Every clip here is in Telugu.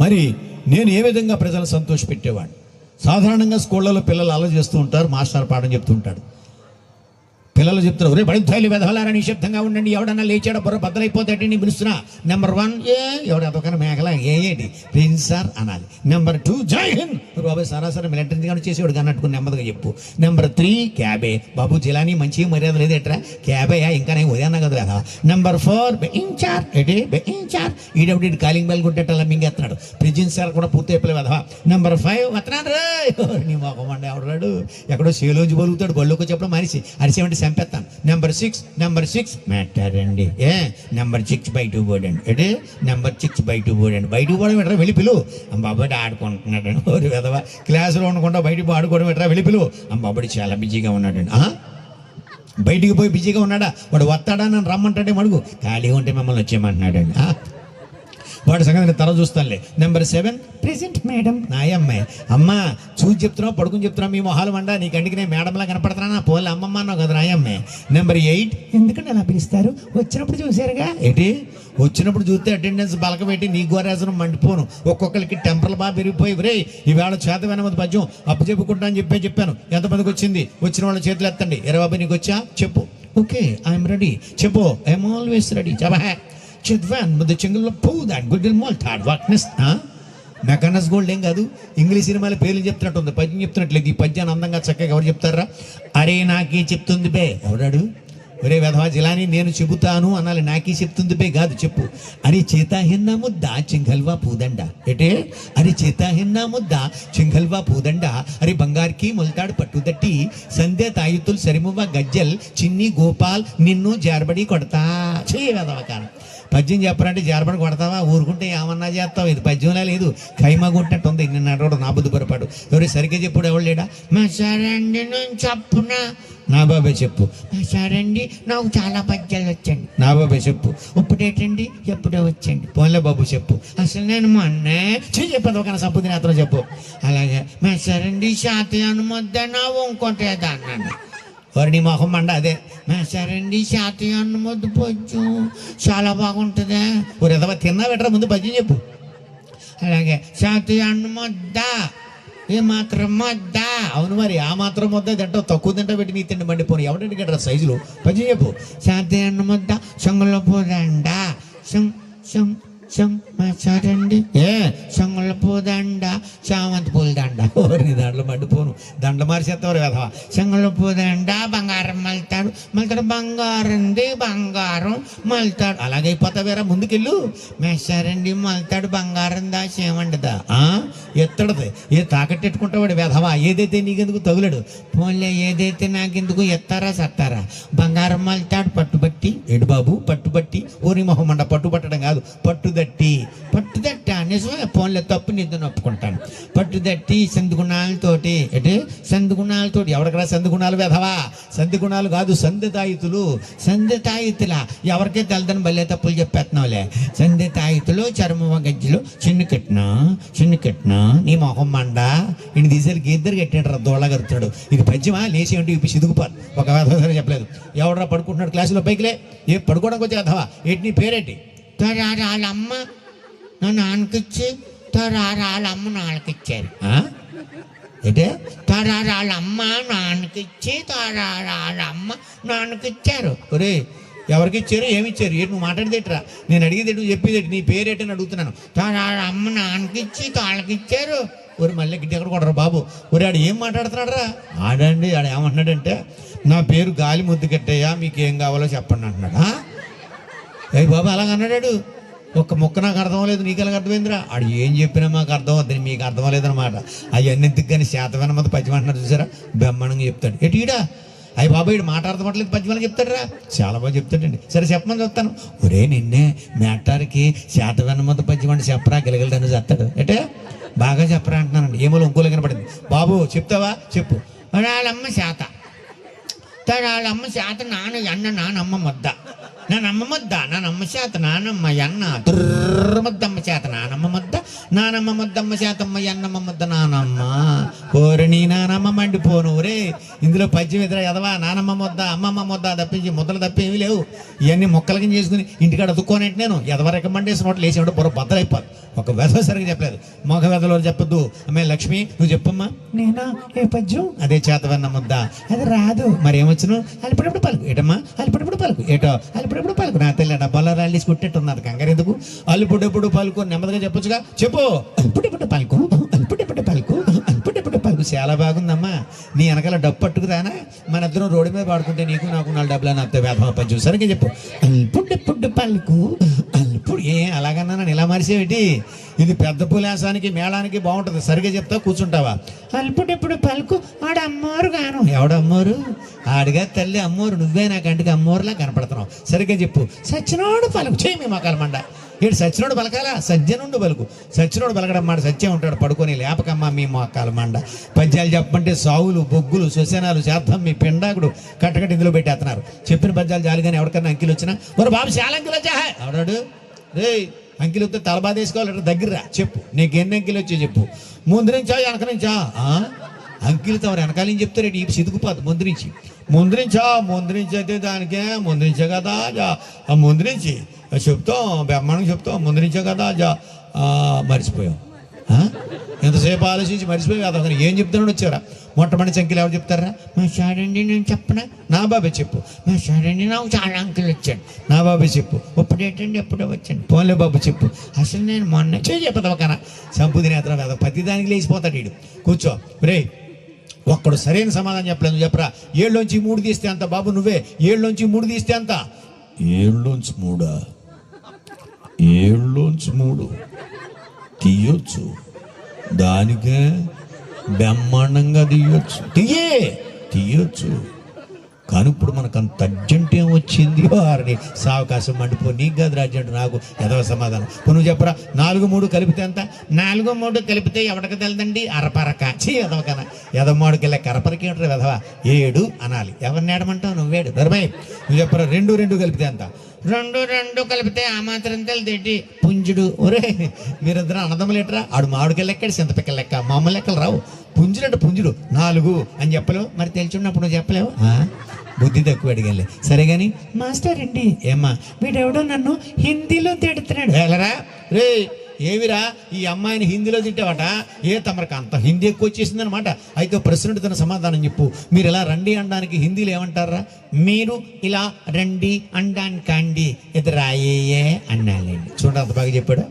మరి నేను ఏ విధంగా ప్రజలను సంతోషపెట్టేవాడిని? సాధారణంగా స్కూళ్ళలో పిల్లలు అలా చేస్తూ ఉంటారు మాస్టర్ పాఠం చెప్తూ ఉంటాడు. పిల్లలు చెప్తారు రే బడిద్దాయిలు వెదవలారా నిశ్శబ్దంగా ఉండండి. ఎవడన్నా లేచాడో బుర్ర బద్దలైపోతాడని నీ పిలుస్తున్నా నెంబర్ వన్ ఏ ఎవడ అదొక మేకల ఏ ఏంటి? ప్రిన్స్ సార్ అనాలి. నెంబర్ టూ జై హింద్! బాబాయ్ సరాసరి మిలిటరీ కానీ చేసేవాడు కన్నట్టుకుని నెమ్మదిగా చెప్పు. నెంబర్ త్రీ క్యాబే. బాబు జిలానీ మంచి మర్యాద లేదేట్రా క్యాబే ఇంకా నేను ఉదయాన్న కదా? కదా నెంబర్ ఫోర్ బెయించార్ ఎటే బెయించార్ ఈడెవడి కాలింగ్ బెల్ కొట్టేటలా మింగేస్తున్నాడు. ప్రిజిన్ సార్ కూడా పూర్తి అయిపోలే కదా నెంబర్ ఫైవ్ వస్తున్నాను రే నీ మొహం అండి ఎవడాడు ఎక్కడో సేలోంచి బలుగుతాడు బళ్ళోకి చెప్పడం మనిషి అరిసేమంటే చంపేస్తాను నెంబర్ సిక్స్ నెంబర్ సిక్స్ మాట్లాడండి ఏ? నెంబర్ సిక్స్ బై టూ అంటే నెంబర్ సిక్స్ బై టూ బయటకు పోవడం ఎట్రా? వెళ్ళి పిలువు. ఆడుకుంటున్నాడు ఓరి విధవా. క్లాసులో ఉండకుండా బయటకు ఆడుకోవడం ఎట్రా? వెళ్ళి పిలువు. చాలా బిజీగా ఉన్నాడండి. బయటికి పోయి బిజీగా ఉన్నాడా? వాడు వస్తాడా? నన్ను రమ్మంటాడే మడుగు ఖాళీగా ఉంటే మిమ్మల్ని వచ్చేయమంటున్నాడండి. వాడి సంగతి నేను తర్వాత చూస్తానులే నెంబర్ సెవెన్ ప్రెసెంట్ మేడం నాయమ్మాయి అమ్మా చూసి చెప్తున్నావు పడుకుని చెప్తున్నావు మీ మొహాలు మండ నీ కంటికి నేను మేడంలా కనపడుతున్నా పోలే అమ్మమ్మ అన్నావు కదా నాయమ్మాయి నెంబర్ ఎయిట్ ఎందుకంటే అలా పిలుస్తారు? వచ్చినప్పుడు చూసారుగా ఏంటి? వచ్చినప్పుడు చూస్తే అటెండెన్స్ బలక పెట్టి నీ గోరాసనం మండిపోను. ఒక్కొక్కరికి టెంపర్లు బాగా పెరిగిపోయి రే ఈవేళ చేత వెనమది పద్యం అప్పు చెప్పుకుంటా అని చెప్పే చెప్పాను. ఎంతమందికి వచ్చింది? వచ్చిన వాళ్ళ చేతులు ఎత్తండి. ఇరవై నీకు వచ్చా చెప్పు. ఓకే ఐఎమ్ రెడీ చెప్పు. ఐఎమ్ ఆల్వేస్ రెడీ చెప్పా. చదివాను ముద్ద చెంగుల్లో పోదాను గుడ్డిల్ మోల్తాడు వాక్నెస్ మెకానస్ గోల్డ్ ఏం కాదు ఇంగ్లీష్ సినిమాల పేర్లు చెప్తున్నట్టు ఉంది పద్యం చెప్తున్నట్లేదు ఈ పద్యాన్ని అందంగా చక్కగా ఎవరు చెప్తారా? అరే నాకే చెప్తుంది బే ఎవడాడు? ఒరే వెధవా జిలాని నేను చెబుతాను అనాలి నాకే చెప్తుంది బే కాదు చెప్పు. అరే చేతాహిన్నా ముద్ద చింగల్వా పూదండ ఎటే అరే చేతాహిన్నా ముద్ద చింగల్వా పూదండ అరే బంగార్కి ముల్తాడు పట్టుదట్టి సంధ్య తాయుతులు సరిమువ్వ గజ్జల్ చిన్ని గోపాల్ నిన్ను జారబడి కొడతా. చేయ వెధవా కారణం పద్యం చెప్పాలంటే జారబడి కొడతావా? ఊరుకుంటే ఏమన్నా చేస్తావు? ఇది పద్యంలా లేదు. ఖైమా కొట్టినట్టు ఉంది నిన్న అడవడు నా బుద్ధి పొరపాటు. ఎవరు సరిగ్గా చెప్పుడు ఎవరు లేడా? మా సరండి నేను చెప్పునా? నా బాబాయ్ చెప్పు. సరండి నాకు చాలా పద్యాలు వచ్చండి నా బాబాయ్ చెప్పు. ఇప్పుడేటండి ఎప్పుడే వచ్చండి పోన్లే బాబు చెప్పు. అసలు నేను మొన్నే చెప్పదు ఒక సంపు అతను చెప్పు. అలాగే. మా సరండి శాతి అనుమద్దనా ఇంకోటి అన్నాను వరణి మొహం అండ అదే సరండి శాతీయ అన్నం వద్దు పద్యం చాలా బాగుంటుందే. ఒక ఎదవ తిన్నా పెట్టరా? ముందు పద్యం చెప్పు. అలాగే శాతీయ అన్నం వద్దా ఏ మాత్రం వద్దా అవును మరి ఆ మాత్రం ముద్ద తింటావు. తక్కువ తింటా పెట్టి నీ తిండి మండిపోను. ఎవడండి కట్టరా సైజులో? పద్యం చెప్పు. శాతీయ అన్నం వద్దా సంగుల పోదండ సం సం సం చాటండి ఏ సంగుల పూదండ చామంతి పూల దండ. ఓరి దాంట్లో మండిపోను. దండ మార్చేస్తారు కదా. సంగుల పూదండ బంగారం మల్తాడు. మల్తాడు బంగారండి బంగారం మల్తాడు. అలాగే అయిపోతా వేరా ముందుకెళ్ళు. మేసారండి మల్తాడు బంగారం దా చేయమంటదా ఆ ఎత్తడది. ఏ తాకట్టెట్టుకుంటావాడు వెధవా? ఏదైతే నీకెందుకు తగులడు? పోన్లే ఏదైతే నాకెందుకు ఎత్తారా సత్తారా? బంగారం మల్తాడు పట్టుబట్టి. ఏడు బాబు? పట్టుబట్టి. ఓరి మొహమండ పట్టుబట్టడం కాదు. పట్టుదట్టి. పట్టుదట్ట నిజమే ఫోన్లో తప్పు నిద్ర ఒప్పుకుంటాను. పట్టుదట్టి సందుగుణాలతోటి అంటే సందుగుణాలతోటి ఎవరికరా సందుగుణాలు వెధవా? సందుగుణాలు కాదు సంధితాయితులు సంధితాయితుల ఎవరికే తెలదని భలే తప్పులు చెప్పేస్తున్నావులే. సంధితాయితులు చర్మ గజ్జలు చిన్ను కట్టినా చిన్ను కట్టినా నీ మొహం మండ? ఇన్ని తీసేసరికి ఇద్దరు కట్టాడు దోళగరుతాడు ఇక పద్యమా? లేచి ఏంటి ఇప్పి సిదుగుపారు ఒక వేధవ చెప్పలేదు. ఎవడరా పడుకుంటున్నాడు క్లాసులో పైకిలే? ఏ పడుకోవడానికి వచ్చే వెధవా? ఏంటి నీ పేరేంటి తరారాలమ్మ నా నాన్నకిచ్చి తరారాలమ్మ నాన్నకిచ్చారు. ఏంటే? అమ్మ నాన్నకిచ్చి తరారాలమ్మ నాన్నకిచ్చారు. ఒరే ఎవరికి ఇచ్చారు ఏమి ఇచ్చారు ఏంటి నువ్వు మాట్లాడితేట్రా నేను అడిగేది నువ్వు చెప్పేది నీ పేరేటని అడుగుతున్నాను. తరారమ్మ నాన్నకిచ్చి తాళ్ళకిచ్చారు ఒరి మళ్ళీ గిట్టి ఎక్కడ కొడరు బాబు? ఒరే ఆడు ఏం మాట్లాడుతున్నాడు రా ఆడండి ఆడు ఏమంటున్నాడంటే నా పేరు గాలి ముద్దు కట్టయ్యా మీకు ఏం కావాలో చెప్పండి అంటున్నాడు. అయ్యి బాబు అలాగ అన్నాడాడు ఒక్క ముక్క నాకు అర్థం లేదు నీకు ఎలాగ అర్థమైందిరా? ఆడు ఏం చెప్పినా మాకు అర్థం అవుతుంది మీకు అర్థం లేదనమాట అవన్నీ ఎందుకు కానీ శాతమైన మంది పచ్చిమంటున్నారు చూసారా? బ్రహ్మాండంగా చెప్తాడు. ఎటు ఈడా? అయ్యి బాబు ఈడు మాట అర్థమట్లేదు పద్యం చెప్తాడురా? చాలా బాగా చెప్తాడండి. సరే చెప్పమని చెప్తాను. ఒరే నిన్నే మేటారికి శాతవన్న మంది పద్యం అంటే చెప్పరా గెలగలదని చెప్తాడు అంటే బాగా చెప్పరా అంటున్నానండి. ఏమో ఇంకోలో కనపడింది. బాబు చెప్తావా? చెప్పు. వాళ్ళమ్మ శాత. తరాలమ్మ శాత నాన్న అన్న నానమ్మ ముద్ద. నానమ్మ ముద్ద నానమ్మ చేత నానమ్మ ఎన్న దుర్మద్దమ్మ చేత నానమ్మ ముద్ద నానమ్మ. ముద్దమ్మ చేతమ్మ ఎన్నమ్మ ముద్ద నానమ్మ ఓరిని నానమ్మ మండిపోను. ఒరే ఇందులో పద్యం ఎదుర ఎదవా నానమ్మ ముద్ద అమ్మమ్మ ముద్ద తప్పించి ముద్దలు తప్ప ఏమీ లేవు. ఇవన్నీ మొక్కలకి చేసుకుని ఇంటికాడ అతుక్కోనంటే నేను ఎదవ రికమెండేషన్ నోట్లు వేసేవాడు బుర్ర బద్దలైపోదు ఒక వెధ సరిగ్గా చెప్పలేదు. మొగ వెధలో చెప్పొద్దు. అమ్మే లక్ష్మి నువ్వు చెప్పమ్మా. నేనా? ఏ పద్యం? అదే చేతవన్న ముద్ద. అది రాదు. మరి ఏమొచ్చును? అలిపడప్పుడు పలుకు. ఏటమ్మా? అలిపడప్పుడు పలుకు. ఏటో? అలిపడప్పుడు పలుకు. నా తెల్ల డబ్బాలో రాళ్ళేసి కొట్టేట్టు ఉన్నారు కంగారు ఎందుకు? అలుపుడెప్పుడు పలుకు నెమ్మదిగా చెప్పొచ్చుగా? చెప్పు. అలుపుడెప్పుడు పలుకు. అలుపుడెప్పుడు డబ్బు చాలా బాగుందమ్మా. నీ వెనకాల డబ్బు పట్టుకుదానా మన ఇద్దరం రోడ్డు మీద పాడుకుంటే నీకు నాకు నాలుగు డబ్బులు అని అత్తే వేధ పని సరిగ్గా చెప్పు. అల్పుడెప్పుడు పలుకు అల్పుడు. ఏ అలాగన్నా నన్ను ఇలా మరిసేవిటి? ఇది పెద్ద పులాసానికి మేళానికి బాగుంటుంది. సరిగ్గా చెప్తా కూర్చుంటావా? అల్పుడెప్పుడు పలుకు ఆడ అమ్మోరు గాను. ఎవడమ్మోరు ఆడిగా తల్లి అమ్మోరు. నువ్వే నా కంటికి అమ్మోరులా కనపడుతున్నావు. సరిగ్గా చెప్పు. సచ్చినోడు పలుకు. చేయి మీ మొక్కల వీడు సచ్చినోడు పలకాలా? సజ్జనుండు పలుకు. సచ్చినోడు పలకడం మాట సత్యం ఉంటాడు. పడుకొని లేపకమ్మ మీ మొక్కల మండ. పద్యాలు చెప్పమంటే సావులు బొగ్గులు శ్వశనాలు శార్థం మీ పిండాకుడు కట్టకట్టి ఇందులో పెట్టేస్తున్నారు చెప్పిన పద్యాలు జాలిగానే ఎవరికన్నా అంకిలు వచ్చినా? మరి బాబు చాలా అంకిలు వచ్చా ఎవడాడు? రే అంకిలు వస్తే తలబాదేసుకోవాలి దగ్గర చెప్పు. నీకు ఎన్ని అంకిలు వచ్చి చెప్పు. ముందు నుంచా వెనక నుంచా. ఆ? అంకిల్ తమరు వెనకాల ఏం చెప్తారు? ఈ సిదుకుపోదు ముందు నుంచి ముందు నుంచా ముందు నుంచి అయితే దానికే ముందు నుంచే కదా జా. ఆ ముందు నుంచి చెప్తాం బ్రహ్మాండం చెప్తాం ముందు నుంచే కదా జా. మర్చిపోయాం. ఎంతసేపు ఆలోచించి మర్చిపోయి అతను ఏం చెప్తున్నాడు వచ్చారా? మొట్టమొదటి సంఖ్యలు ఎవరు చెప్తారా? మా షాడండి నేను చెప్పనా? నా బాబే చెప్పు. మా షాడండి నాకు చాలా అంకెలు వచ్చాడు. నా బాబే చెప్పు. ఇప్పుడేటండి ఎప్పుడే ఎప్పుడో వచ్చాను పోన్లే బాబు చెప్పు. అసలు నేను మొన్న చెప్పదవకనా చెప్పదు ఒక కదా ప్రతి దానికి లేచిపోతాడు వీడు. కూర్చో. రే ఒక్కడు సరైన సమాధానం చెప్పలేదు చెప్పరా? ఏళ్ళలోంచి మూడు తీస్తే అంత బాబు నువ్వే. ఏళ్ళలోంచి మూడు తీస్తే అంత? ఏళ్ళలోంచి మూడా? ఏళ్ళలోంచి మూడు? తీయొచ్చు. దానికే బ్రహ్మాండంగా తీయొచ్చు. తీయే! తీయొచ్చు. కానీ ఇప్పుడు మనకు అంత అర్జెంట్ ఏం వచ్చింది? వారిని సావకాశం మండిపో నీకు కాదు అర్జెంట్ నాకు ఎదవ సమాధానం. ఇప్పుడు నువ్వు చెప్పరా నాలుగు మూడు కలిపితే ఎంత? నాలుగు మూడు కలిపితే ఎవడికి తెలదండి? అరపరక. చీ ఎదవకన. ఎదమ్మోడికి వెళ్ళే కరపరకి ఏంటారు ఎదవ ఏడు అనాలి. ఎవరిని ఏడమంటావు? నువ్వేడు. ధర్మయ్య నువ్వు చెప్పరా రెండు రెండు కలిపితే ఎంత? రెండు రెండు కలిపితే ఆ మాత్రం తెలిదేటి పుంజుడు. ఒరే మీరిద్దరు అన్నదమ్ములు ఎట్రా ఆడు మామిడికి లెక్క చింతపిక్క లెక్క. మామూలు లెక్కలు రావు. పుంజుడు అంటే పుంజుడు నాలుగు అని చెప్పలేవు. మరి తెలిసినప్పుడు నువ్వు చెప్పలేవు? బుద్ధి తక్కువ అడిగాలి సరే కానీ మాస్టర్ అండి. ఏమ్మా? వీడెవడో నన్ను హిందీలో తిడుతున్నాడు. వెళ్ళరా రే ఏవిరా? ఈ అమ్మాయిని హిందీలో తిట్టావట? ఏ తమరికి అంత హిందీ ఎక్కువ వచ్చేసింది అనమాట అయితే ప్రశ్నకు తన సమాధానం చెప్పు. మీరు ఇలా రండి అనడానికి హిందీలో ఏమంటారా? మీరు ఇలా రండి అనడానికి అండి ఎదురాయే అన్నాలండి చూడండి అంత బాగా చెప్పాడు.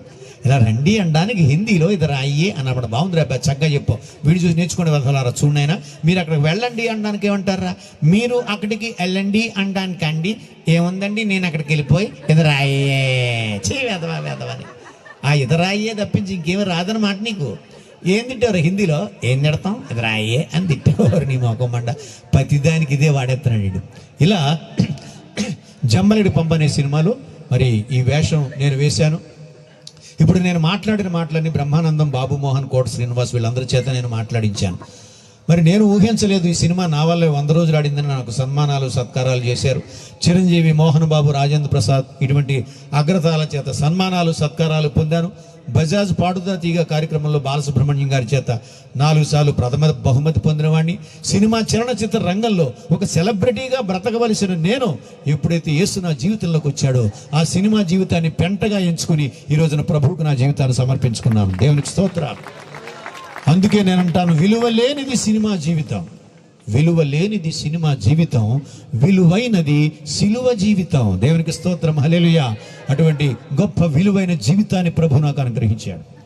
ఇలా రండి అనడానికి హిందీలో ఇది రాయి అన్నమాట. బాగుంది రా చక్కగా చెప్పు. వీడు చూసి నేర్చుకుని వెళ్తారా చూడైనా మీరు అక్కడికి వెళ్ళండి అనడానికి ఏమంటారా? మీరు అక్కడికి వెళ్ళండి అనడానికి అండి. ఏముందండి? నేను అక్కడికి వెళ్ళిపోయి ఇది రాయే చే వెదవా వెదవని ఆ ఇదరాయే తప్పించి ఇంకేమి రాదనమాట నీకు. ఏం తిట్టారు హిందీలో? ఏం తిడతాం? ఇది రాయే అని తిట్టేవారు నీ మొఖం ప్రతిదానికి ఇదే వాడేస్తున్నాడు ఇలా జమ్మలడి పంపనే సినిమాలు సినిమాలో. మరి ఈ వేషం నేను వేశాను. ఇప్పుడు నేను మాట్లాడిన మాటలన్నీ బ్రహ్మానందం బాబు మోహన్ కోట శ్రీనివాస్ వీళ్ళందరి చేత నేను మాట్లాడించాను. మరి నేను ఊహించలేదు ఈ సినిమా నా వల్లే వంద రోజులు ఆడిందని నాకు సన్మానాలు సత్కారాలు చేశారు. చిరంజీవి మోహన్ బాబు రాజేంద్ర ప్రసాద్ ఇటువంటి అగ్రతాల చేత సన్మానాలు సత్కారాలు పొందాను. బజాజ్ పాడుదా తీగ కార్యక్రమంలో బాలసుబ్రహ్మణ్యం గారి చేత నాలుగు సార్లు ప్రథమ బహుమతి పొందినవాడిని సినిమా చలనచిత్ర రంగంలో ఒక సెలబ్రిటీగా బ్రతకవలసిన నేను ఎప్పుడైతే యేసు నా జీవితంలోకి వచ్చాడో ఆ సినిమా జీవితాన్ని పెంటగా ఎంచుకుని ఈ రోజున ప్రభువుకు నా జీవితాన్ని సమర్పించుకున్నాను. దేవునికి స్తోత్రాలు. అందుకే నేను అంటాను విలువ లేనిది సినిమా జీవితం. విలువ లేనిది సినిమా జీవితం విలువైనది సిలువ జీవితం. దేవునికి స్తోత్రం హలేలుయ అటువంటి గొప్ప విలువైన జీవితాన్ని ప్రభు నాకు అనుగ్రహించాడు.